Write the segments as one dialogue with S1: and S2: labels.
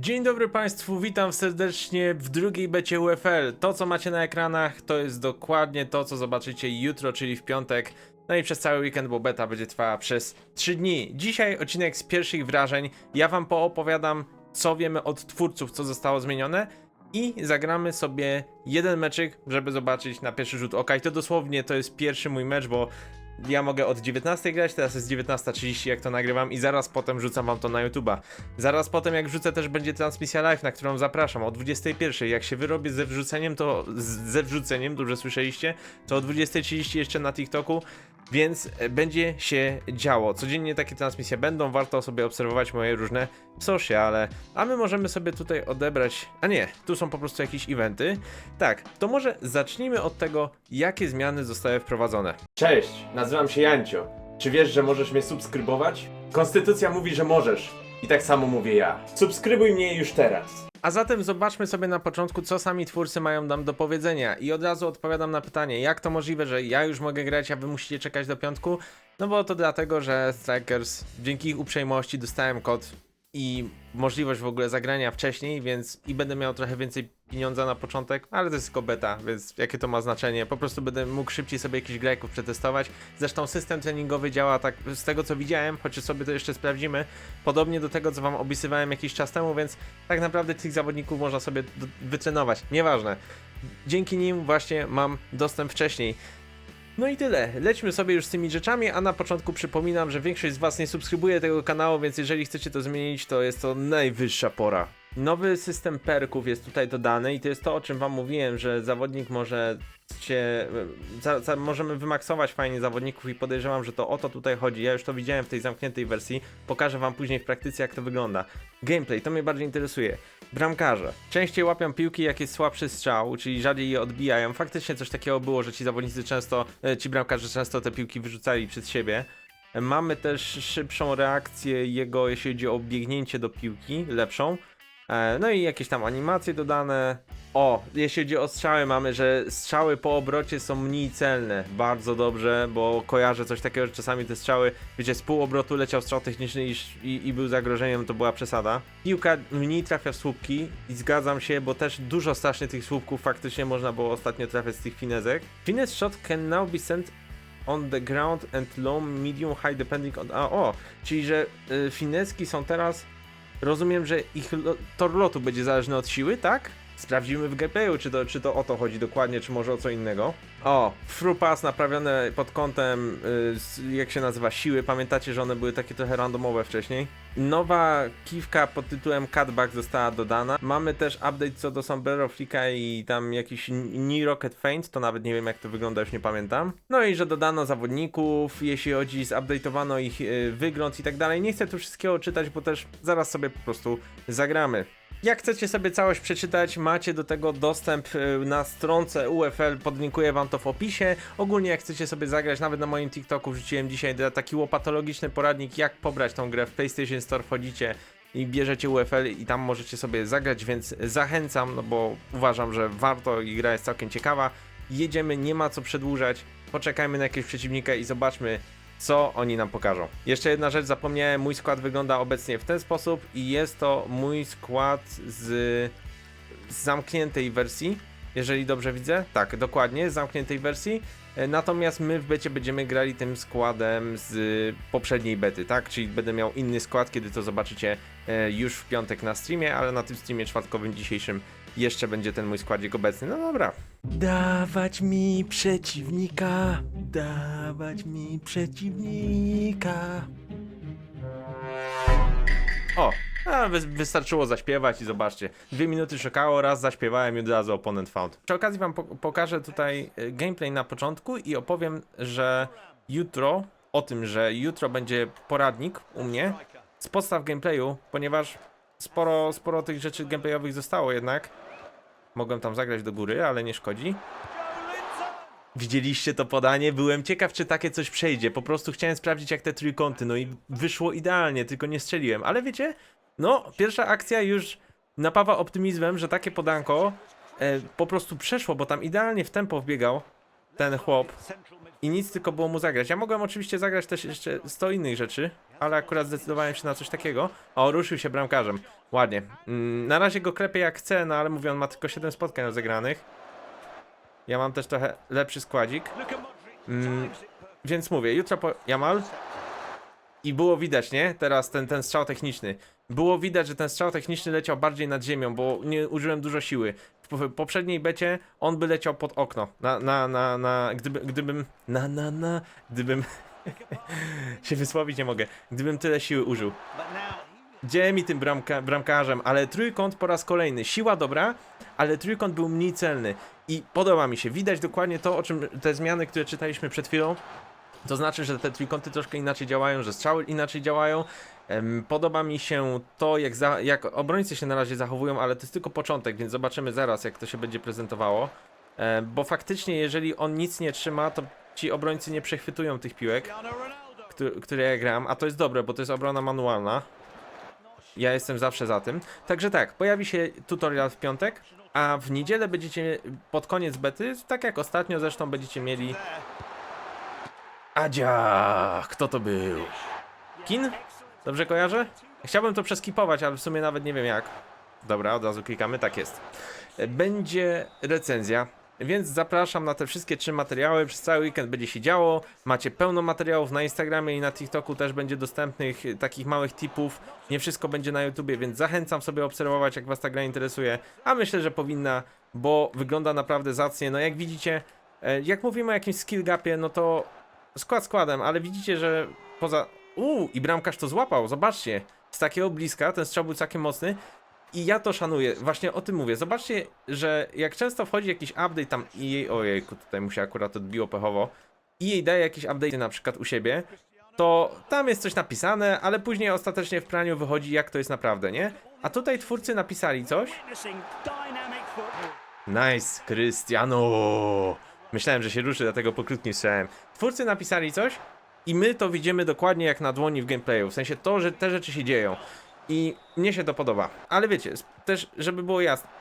S1: Dzień dobry Państwu, witam serdecznie w drugiej becie UFL. To co macie na ekranach to jest dokładnie to co zobaczycie jutro, czyli w piątek. No i przez cały weekend, bo beta będzie trwała przez 3 dni. Dzisiaj odcinek z pierwszych wrażeń. Ja wam poopowiadam co wiemy od twórców, co zostało zmienione. I zagramy sobie jeden meczyk, żeby zobaczyć na pierwszy rzut oka. I to dosłownie to jest pierwszy mój mecz, bo ja mogę od 19 grać, teraz jest 19.30 jak to nagrywam i zaraz potem rzucam wam to na YouTube'a. Zaraz potem jak wrzucę też będzie transmisja live, na którą zapraszam o 21. Jak się wyrobię ze wrzuceniem, to ze wrzuceniem, dobrze słyszeliście, to o 20.30 jeszcze na TikToku, więc e, będzie się działo. Codziennie takie transmisje będą, warto sobie obserwować moje różne sociale, a my możemy sobie tutaj odebrać, a nie, tu są po prostu jakieś eventy. Tak, to może zacznijmy od tego, jakie zmiany zostały wprowadzone. Cześć, nazywam się Jancio. Czy wiesz, że możesz mnie subskrybować? Konstytucja mówi, że możesz. I tak samo mówię ja. Subskrybuj mnie już teraz. A zatem zobaczmy sobie na początku, co sami twórcy mają nam do powiedzenia. I od razu odpowiadam na pytanie, jak to możliwe, że ja już mogę grać, a wy musicie czekać do piątku? No bo to dlatego, że Strikers dzięki ich uprzejmości dostałem kod i możliwość w ogóle zagrania wcześniej, więc i będę miał trochę więcej pieniądza na początek, ale to jest tylko beta, więc jakie to ma znaczenie? Po prostu będę mógł szybciej sobie jakichś grajków przetestować. Zresztą system treningowy działa tak z tego co widziałem, chociaż sobie to jeszcze sprawdzimy, podobnie do tego co wam opisywałem jakiś czas temu, więc tak naprawdę tych zawodników można sobie wytrenować. Nieważne. Dzięki nim właśnie mam dostęp wcześniej. No i tyle. Lećmy sobie już z tymi rzeczami, a na początku przypominam, że większość z Was nie subskrybuje tego kanału, więc jeżeli chcecie to zmienić, to jest to najwyższa pora. Nowy system perków jest tutaj dodany i to jest to, o czym Wam mówiłem, że zawodnik może się. Za, za, możemy wymaksować fajnie zawodników i podejrzewam, że to o to tutaj chodzi. Ja już to widziałem w tej zamkniętej wersji. Pokażę Wam później w praktyce, jak to wygląda. Gameplay, to mnie bardziej interesuje. Bramkarze. Częściej łapią piłki, jak jest słabszy strzał, czyli rzadziej je odbijają. Faktycznie coś takiego było, że ci zawodnicy często, e, ci bramkarze często te piłki wyrzucali przed siebie. Mamy też szybszą reakcję jego, jeśli chodzi o biegnięcie do piłki, lepszą. E, No i jakieś tam animacje dodane. O, jeśli chodzi o strzały, mamy, że strzały po obrocie są mniej celne. Bardzo dobrze, bo kojarzę coś takiego, że czasami te strzały, wiecie, z pół obrotu leciał strzał techniczny i, i, i był zagrożeniem, to była przesada. Piłka mniej trafia w słupki i zgadzam się, bo też dużo strasznie tych słupków faktycznie można było ostatnio trafiać z tych finezek. Finesse shot can now be sent on the ground and low, medium, high depending on... A, o, czyli że y, fineski są teraz... Rozumiem, że ich lo, tor lotu będzie zależny od siły, tak? Sprawdzimy w gameplayu, czy to, czy to o to chodzi dokładnie, czy może o co innego. O, through pass naprawione pod kątem, y, s- jak się nazywa, siły. Pamiętacie, że one były takie trochę randomowe wcześniej. Nowa kiwka pod tytułem Cutback została dodana. Mamy też update co do Sombrero Flicka i tam jakiś Knee Rocket Feint, to nawet nie wiem jak to wygląda, już nie pamiętam. No i że dodano zawodników, jeśli chodzi, zupdate'owano ich y, wygląd i tak dalej. Nie chcę tu wszystkiego czytać, bo też zaraz sobie po prostu zagramy. Jak chcecie sobie całość przeczytać, macie do tego dostęp y, na stronce UFL, podlinkuję wam to w opisie. Ogólnie jak chcecie sobie zagrać, nawet na moim TikToku wrzuciłem dzisiaj taki łopatologiczny poradnik, jak pobrać tą grę w PlayStation Store, wchodzicie i bierzecie UFL i tam możecie sobie zagrać, więc zachęcam, no bo uważam, że warto i gra jest całkiem ciekawa. Jedziemy, nie ma co przedłużać, poczekajmy na jakiegoś przeciwnika i zobaczmy, co oni nam pokażą. Jeszcze jedna rzecz, zapomniałem, mój skład wygląda obecnie w ten sposób i jest to mój skład z, z zamkniętej wersji, jeżeli dobrze widzę. Tak, dokładnie, z zamkniętej wersji. E, Natomiast my w becie będziemy grali tym składem z poprzedniej bety, tak? Czyli będę miał inny skład, kiedy to zobaczycie e, już w piątek na streamie, ale na tym streamie czwartkowym dzisiejszym jeszcze będzie ten mój składzik obecny. No dobra. Dawać mi przeciwnika, dawać mi przeciwnika. O, a wy, wystarczyło zaśpiewać i zobaczcie. Dwie minuty szukało, raz zaśpiewałem i od razu oponent found. Przy okazji wam po pokażę tutaj e, gameplay na początku i opowiem, że jutro, o tym, że jutro będzie poradnik u mnie z podstaw gameplayu, ponieważ sporo, sporo tych rzeczy gameplayowych zostało jednak. Mogłem tam zagrać do góry, ale nie szkodzi. Widzieliście to podanie? Byłem ciekaw, czy takie coś przejdzie. Po prostu chciałem sprawdzić, jak te trójkąty. No i wyszło idealnie, tylko nie strzeliłem. Ale wiecie, no, pierwsza akcja już napawa optymizmem, że takie podanko e, po prostu przeszło, bo tam idealnie w tempo wbiegał ten chłop i nic tylko było mu zagrać. Ja mogłem oczywiście zagrać też jeszcze 100 innych rzeczy, ale akurat zdecydowałem się na coś takiego. O, ruszył się bramkarzem. Ładnie. Mm, na razie go klepię jak chcę, no ale mówię, on ma tylko 7 spotkań rozegranych. Ja mam też trochę lepszy składzik. Mm, więc mówię, jutro po Jamal. I było widać, nie? Teraz ten, ten strzał techniczny. Było widać, że ten strzał techniczny leciał bardziej nad ziemią, bo nie użyłem dużo siły. W poprzedniej becie on by leciał pod okno. Na, na, na, na, gdyby, gdybym, na, na, na, gdybym, się wysłowić nie mogę. Gdybym tyle siły użył. Gdzie mi tym bramka, bramkarzem, ale trójkąt po raz kolejny. Siła dobra, ale trójkąt był mniej celny. I podoba mi się. Widać dokładnie to, o czym te zmiany, które czytaliśmy przed chwilą. To znaczy, że te trójkąty troszkę inaczej działają, że strzały inaczej działają. Podoba mi się to, jak, za, jak obrońcy się na razie zachowują, ale to jest tylko początek, więc zobaczymy zaraz, jak to się będzie prezentowało. Bo faktycznie, jeżeli on nic nie trzyma, to ci obrońcy nie przechwytują tych piłek, któ- które ja gram, a to jest dobre, bo to jest obrona manualna. Ja jestem zawsze za tym. Także tak, pojawi się tutorial w piątek, a w niedzielę będziecie pod koniec bety, tak jak ostatnio zresztą będziecie mieli Adzia! Kto to był? Kin? Dobrze kojarzę? Chciałbym to przeskipować, ale w sumie nawet nie wiem jak. Dobra, od razu klikamy, tak jest. Będzie recenzja, więc zapraszam na te wszystkie trzy materiały. Przez cały weekend będzie się działo. Macie pełno materiałów na Instagramie i na TikToku też będzie dostępnych takich małych tipów. Nie wszystko będzie na YouTubie, więc zachęcam sobie obserwować, jak Was ta gra interesuje. A myślę, że powinna, bo wygląda naprawdę zacnie. No jak widzicie, e, jak mówimy o jakimś skill gapie, no to skład składem, ale widzicie, że poza... Uuu, i bramkarz to złapał, zobaczcie. Z takiego bliska, ten strzał był całkiem mocny. I ja to szanuję, właśnie o tym mówię. Zobaczcie, że jak często wchodzi jakiś update tam i jej, ojejku, tutaj mu się akurat odbiło pechowo, i jej daje jakieś update na przykład u siebie, to tam jest coś napisane, ale później ostatecznie w praniu wychodzi jak to jest naprawdę, nie? A tutaj twórcy napisali coś. Nice, Cristiano! Myślałem, że się ruszy, dlatego po krótkim strzałem. Twórcy napisali coś i my to widzimy dokładnie jak na dłoni w gameplayu. W sensie to, że te rzeczy się dzieją. I mnie się to podoba. Ale wiecie, też, żeby było jasne.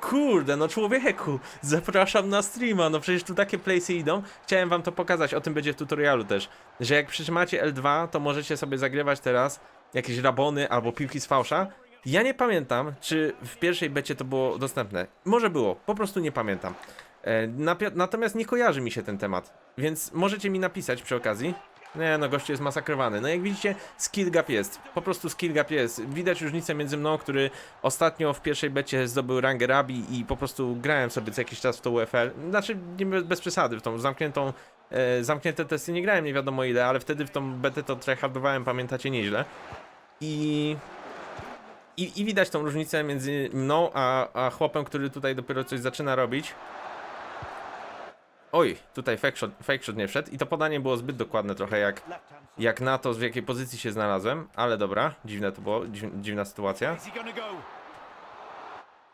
S1: Kurde, no człowieku, zapraszam na streama, no przecież tu takie playsy idą. Chciałem wam to pokazać, o tym będzie w tutorialu też. Że jak przytrzymacie L2, to możecie sobie zagrywać teraz jakieś rabony albo piłki z fałsza. Ja nie pamiętam, czy w pierwszej becie to było dostępne. Może było, po prostu nie pamiętam. E, natomiast nie kojarzy mi się ten temat, więc możecie mi napisać przy okazji. Nie, no gościu jest masakrowany. No jak widzicie, skill gap jest. Po prostu skill gap jest. Widać różnicę między mną, który ostatnio w pierwszej becie zdobył rangę Rabi i po prostu grałem sobie co jakiś czas w to UFL. Znaczy, nie bez, przesady, w tą zamkniętą, e, zamknięte testy nie grałem nie wiadomo ile, ale wtedy w tą betę to tryhardowałem, pamiętacie, nieźle. I... I, I widać tą różnicę między mną a, a chłopem, który tutaj dopiero coś zaczyna robić. Oj, tutaj fake shot, fake shot nie wszedł i to podanie było zbyt dokładne trochę jak, jak na to, w jakiej pozycji się znalazłem, ale dobra, dziwne to było, dziw, dziwna sytuacja.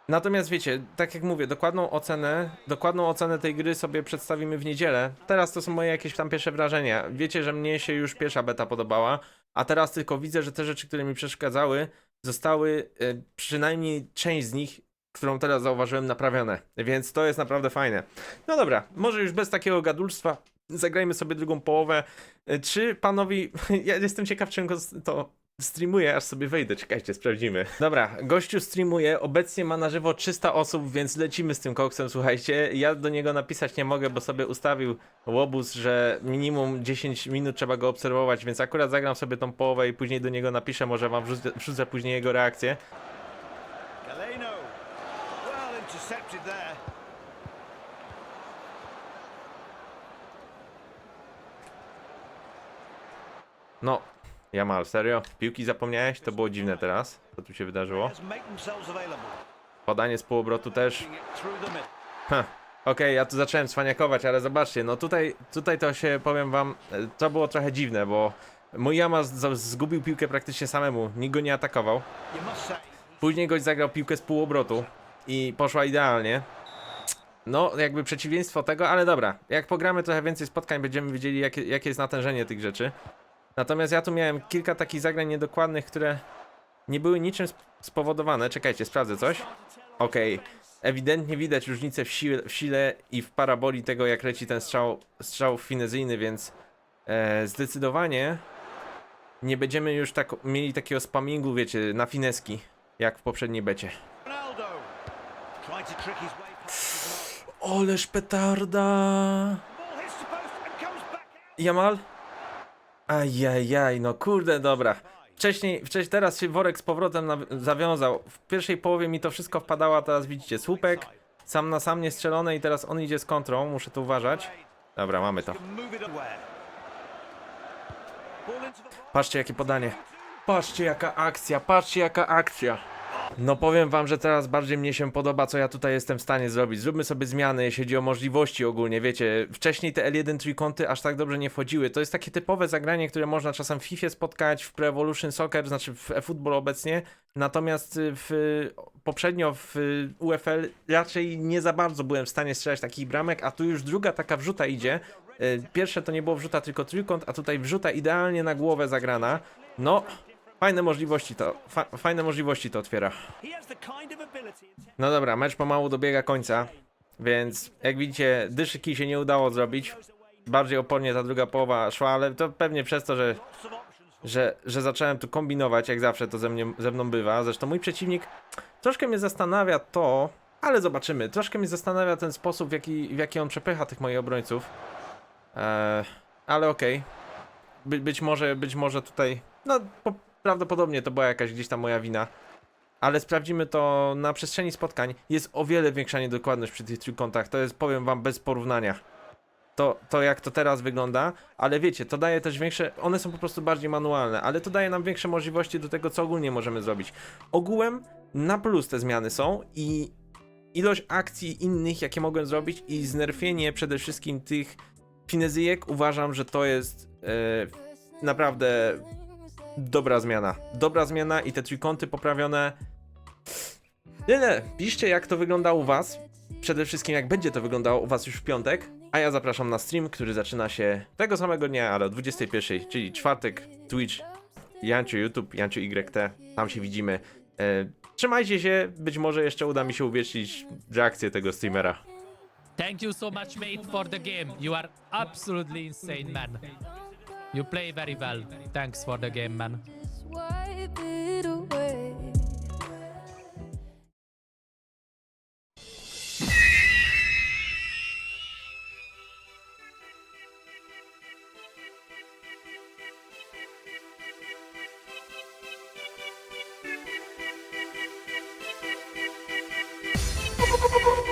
S1: Natomiast wiecie, tak jak mówię, dokładną ocenę, dokładną ocenę tej gry sobie przedstawimy w niedzielę. Teraz to są moje jakieś tam pierwsze wrażenia. Wiecie, że mnie się już pierwsza beta podobała, a teraz tylko widzę, że te rzeczy, które mi przeszkadzały, zostały e, przynajmniej część z nich, którą teraz zauważyłem, naprawione. Więc to jest naprawdę fajne. No dobra, może już bez takiego gadulstwa zagrajmy sobie drugą połowę. E, Czy panowi. Ja jestem ciekaw, czym to streamuje, aż sobie wejdę. Czekajcie, sprawdzimy. Dobra, gościu streamuje. Obecnie ma na żywo 300 osób, więc lecimy z tym koksem. Słuchajcie, ja do niego napisać nie mogę, bo sobie ustawił łobuz, że minimum 10 minut trzeba go obserwować, więc akurat zagram sobie tą połowę i później do niego napiszę. Może wam wrzucę, wrzucę później jego reakcję.
S2: Galeno. Intercepted there.
S1: No, Jamal, serio? Piłki zapomniałeś? To było dziwne teraz. Co tu się wydarzyło? Podanie z półobrotu też. Ha, okej, ja tu zacząłem cwaniakować, ale zobaczcie, no tutaj, tutaj to się, powiem wam, e, to było trochę dziwne, bo mój Jama zgubił piłkę praktycznie samemu, nikt go nie atakował. Później gość zagrał piłkę z półobrotu i poszła idealnie. No, jakby przeciwieństwo tego, ale dobra, jak pogramy trochę więcej spotkań, będziemy wiedzieli, jakie, jakie jest natężenie tych rzeczy. Natomiast ja tu miałem kilka takich zagrań niedokładnych, które nie były niczym sp- spowodowane. Czekajcie, sprawdzę coś. Okej, ewidentnie widać różnicę w sile, w sile i w paraboli tego, jak leci ten strzał, strzał finezyjny, więc e, zdecydowanie nie będziemy już tak mieli takiego spamingu, wiecie, na fineski, jak w poprzedniej becie.
S2: Back out.
S1: Jamal? Ajajaj, no kurde, dobra. Wcześniej, wcześniej, teraz się worek z powrotem naw- zawiązał. W pierwszej połowie mi to wszystko wpadało, a teraz widzicie, słupek, sam na sam niestrzelone i teraz on idzie z kontrą, muszę tu uważać. Dobra, mamy to. Patrzcie jakie podanie. Patrzcie jaka akcja, patrzcie jaka akcja. No powiem wam, że teraz bardziej mnie się podoba, co ja tutaj jestem w stanie zrobić. Zróbmy sobie zmiany, jeśli chodzi o możliwości ogólnie, wiecie. Wcześniej te L1 trójkąty aż tak dobrze nie wchodziły. To jest takie typowe zagranie, które można czasem w FIFA spotkać, w Pro Evolution Soccer, znaczy w eFootball obecnie. Natomiast y, w, poprzednio w UFL raczej nie za bardzo byłem w stanie strzelać takich bramek, a tu już druga taka wrzuta idzie. Y, Pierwsze to nie było wrzuta, tylko trójkąt, a tutaj wrzuta idealnie na głowę zagrana. No, fajne możliwości to, fa fajne możliwości to otwiera. No dobra, mecz pomału dobiega końca, więc jak widzicie, dyszyki się nie udało zrobić. Bardziej opornie ta druga połowa szła, ale to pewnie przez to, że, że, że zacząłem tu kombinować, jak zawsze to ze, mnie, ze mną bywa. Zresztą mój przeciwnik troszkę mnie zastanawia to, ale zobaczymy. Troszkę mnie zastanawia ten sposób, w jaki, w jaki on przepycha tych moich obrońców. Eee, ale okej. By, być może, być może tutaj, no po, prawdopodobnie to była jakaś gdzieś tam moja wina. Ale sprawdzimy to na przestrzeni spotkań. Jest o wiele większa niedokładność przy tych trójkątach. To jest, powiem wam, bez porównania. To, to jak to teraz wygląda, ale wiecie, to daje też większe. One są po prostu bardziej manualne, ale to daje nam większe możliwości do tego, co ogólnie możemy zrobić. Ogółem na plus te zmiany są i ilość akcji innych, jakie mogłem zrobić, i znerfienie przede wszystkim tych finezyjek, uważam, że to jest e, naprawdę dobra zmiana. Dobra zmiana i te trójkąty poprawione. Tyle. Piszcie, jak to wygląda u Was. Przede wszystkim, jak będzie to wyglądało u Was już w piątek. A ja zapraszam na stream, który zaczyna się tego samego dnia, ale o 21, czyli czwartek, Twitch, Janciu YouTube, Janciu YT. Tam się widzimy. E, trzymajcie się, być może jeszcze uda mi się uwiecznić reakcję tego streamera.
S3: Thank you so much, mate, for the game. You are absolutely insane, man. You play very well. Thanks for the game, man.